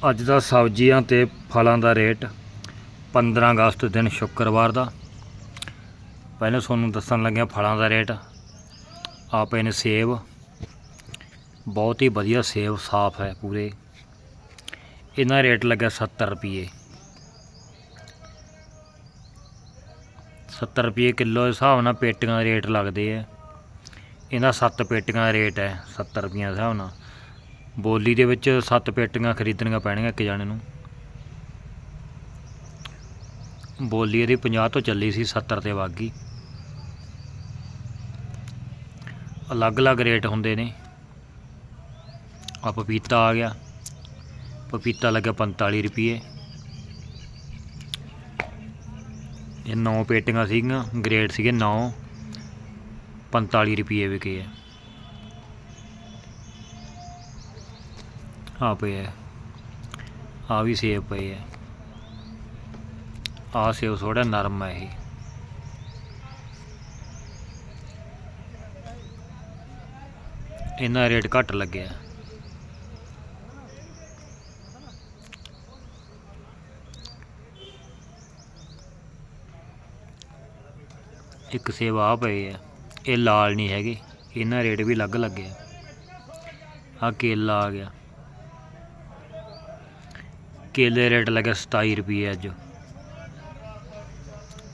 ਅੱਜ ਦਾ ਸਬਜ਼ੀਆਂ ਤੇ ਫਲਾਂ ਦਾ ਰੇਟ 15 ਅਗਸਤ ਦਿਨ ਸ਼ੁੱਕਰਵਾਰ ਦਾ। ਪਹਿਲਾਂ ਤੁਹਾਨੂੰ ਦੱਸਣ ਲੱਗਿਆ ਫਲਾਂ ਦਾ ਰੇਟ। ਆ ਨੇ ਸੇਬ, ਬਹੁਤ ਹੀ ਵਧੀਆ ਸੇਬ ਸਾਫ਼ ਹੈ ਪੂਰੇ। ਇਹਨਾਂ ਰੇਟ ਲੱਗਿਆ 70 ਰੁਪਏ 70 ਰੁਪਏ ਕਿਲੋ ਦੇ ਹਿਸਾਬ ਨਾਲ ਪੇਟੀਆਂ ਦੇ ਰੇਟ ਲੱਗਦੇ ਆ। ਇਹਦਾ 7 ਪੇਟੀਆਂ ਦਾ ਰੇਟ ਹੈ 70 ਰੁਪਈਆਂ ਦੇ ਹਿਸਾਬ ਨਾਲ। ਬੋਲੀ ਦੇ ਵਿੱਚ ਸੱਤ ਪੇਟੀਆਂ ਖਰੀਦਣੀਆਂ ਪੈਣਗੀਆਂ ਇੱਕ ਜਾਣੇ ਨੂੰ। ਬੋਲੀ ਇਹਦੀ 50 ਤੋਂ ਚੱਲੀ ਸੀ 70 ਤੇ ਵਗ ਗਈ। ਅਲੱਗ-ਅਲੱਗ ਰੇਟ ਹੁੰਦੇ ਨੇ। ਆ ਪਪੀਤਾ ਆ ਗਿਆ। ਪਪੀਤਾ ਲੱਗਿਆ 45 ਰੁਪਏ ਇਹ 9 ਪੇਟੀਆਂ ਸੀਗੀਆਂ, ਗ੍ਰੇਡ ਸੀਗੇ 9 45 ਰੁਪਏ ਵਿਕੇ ਹੈ ਆ ਪਏ ਹੈ। ਆ ਵੀ ਸੇਬ ਪਏ ਹੈ। ਆ ਸੇਬ ਥੋੜਾ ਨਰਮ ਹੈ ਇਹ। ਇਹਨਾਂ ਰੇਟ ਘੱਟ ਲੱਗਿਆ ਇੱਕ ਸੇਬ ਆ ਪਏ ਆ। ਇਹ ਲਾਲ ਨਹੀਂ ਹੈਗੇ। ਇਹਨਾਂ ਰੇਟ ਵੀ ਅਲੱਗ ਲੱਗਿਆ ਆ। ਕੇਲਾ ਆ ਗਿਆ। ਕੇਲੇ ਦਾ ਰੇਟ ਲੱਗਿਆ 27 ਰੁਪਏ ਅੱਜ।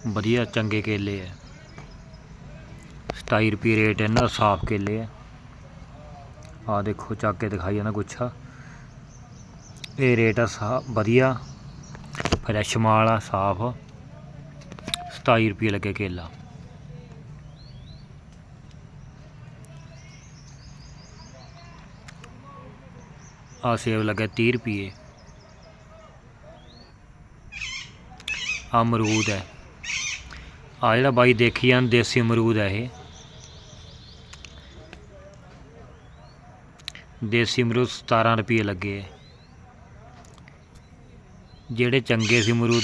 ਵਧੀਆ, ਚੰਗੇ ਕੇਲੇ ਆ। 27 ਰੁਪਏ ਰੇਟ ਇਹਨਾਂ ਦਾ ਸਾਫ਼ ਕੇਲੇ ਆ। ਆ ਦੇਖੋ, ਚੱਕ ਕੇ ਦਿਖਾਈ ਜਾਂਦਾ ਗੁੱਛਾ। ਇਹ ਰੇਟ ਆ ਸਾ, ਵਧੀਆ। ਫਰੈਸ਼ ਮਾਲ ਆ, ਸਾਫ਼। 27 ਰੁਪਏ ਲੱਗੇ ਕੇਲਾ। ਆ ਸੇਬ ਲੱਗਾ 30 ਰੁਪਏ। ਆ ਅਮਰੂਦ ਹੈ। ਆ ਜਿਹੜਾ ਬਾਈ ਦੇਖੀ ਜਾਂ ਦੇਸੀ ਅਮਰੂਦ ਹੈ ਇਹ। ਦੇਸੀ ਅਮਰੂਦ 17 ਰੁਪਏ ਲੱਗੇ ਹੈ। ਜਿਹੜੇ ਚੰਗੇ ਸੀ ਅਮਰੂਦ,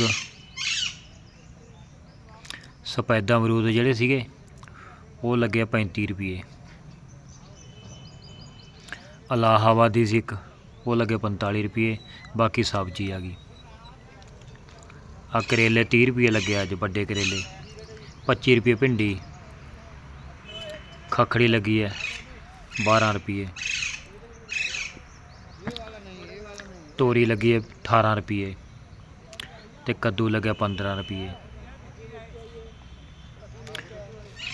ਸਫੈਦਾ ਅਮਰੂਦ ਜਿਹੜੇ ਸੀਗੇ, ਉਹ ਲੱਗੇ 35 ਰੁਪਏ। ਅਲਾਹਾਬਾਦੀ ਸੀ ਇੱਕ, ਉਹ ਲੱਗੇ 45 ਰੁਪਏ, ਬਾਕੀ ਸਬਜ਼ੀ ਆ ਗਈ। ਆ ਕਰੇਲੇ 30 ਰੁਪਏ ਲੱਗੇ ਅੱਜ, ਵੱਡੇ ਕਰੇਲੇ। 25 ਰੁਪਏ ਭਿੰਡੀ। ਖਖੜੀ ਲੱਗੀ ਹੈ 12 ਰੁਪਏ। ਤੋਰੀ ਲੱਗੀ ਹੈ 18 ਰੁਪਏ। ਤੇ ਕੱਦੂ ਲੱਗਿਆ 15 ਰੁਪਏ।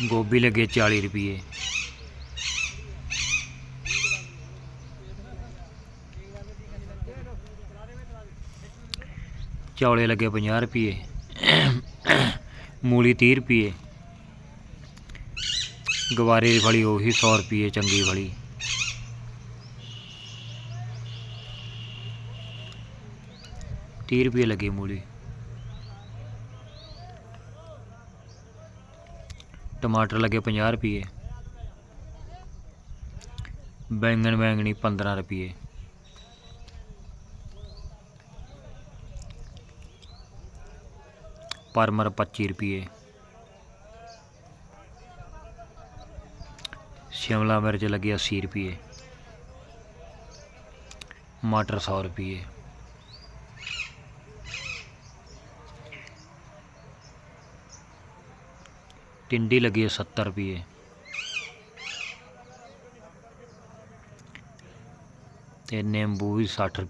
ਗੋਭੀ ਲੱਗੇ 40 ਰੁਪਏ। ਚੌਲੇ ਲੱਗੇ 50 ਰੁਪਏ ਮੂਲੀ 30 ਰੁਪਏ ਗਵਾਰੇ ਦੀ ਫਲੀ ਉਹੀ 100 ਰੁਪਏ ਚੰਗੀ ਫਲੀ। ਤੀਹ ਰੁਪਏ ਲੱਗੇ ਮੂਲੀ। ਟਮਾਟਰ ਲੱਗੇ 50 ਰੁਪਏ ਬੈਂਗਣ ਬੈਂਗਣੀ 15 ਰੁਪਏ ਪਰਮਰ 25 ਰੁਪਏ ਸ਼ਿਮਲਾ ਮਿਰਚ ਲੱਗੀ 80 ਰੁਪਏ ਮਟਰ 100 ਰੁਪਏ ਟਿੰਡੀ ਲੱਗੀ ਹੈ 70 ਰੁਪਏ ਤੇ ਨਿੰਬੂ ਵੀ 60 ਰੁਪਏ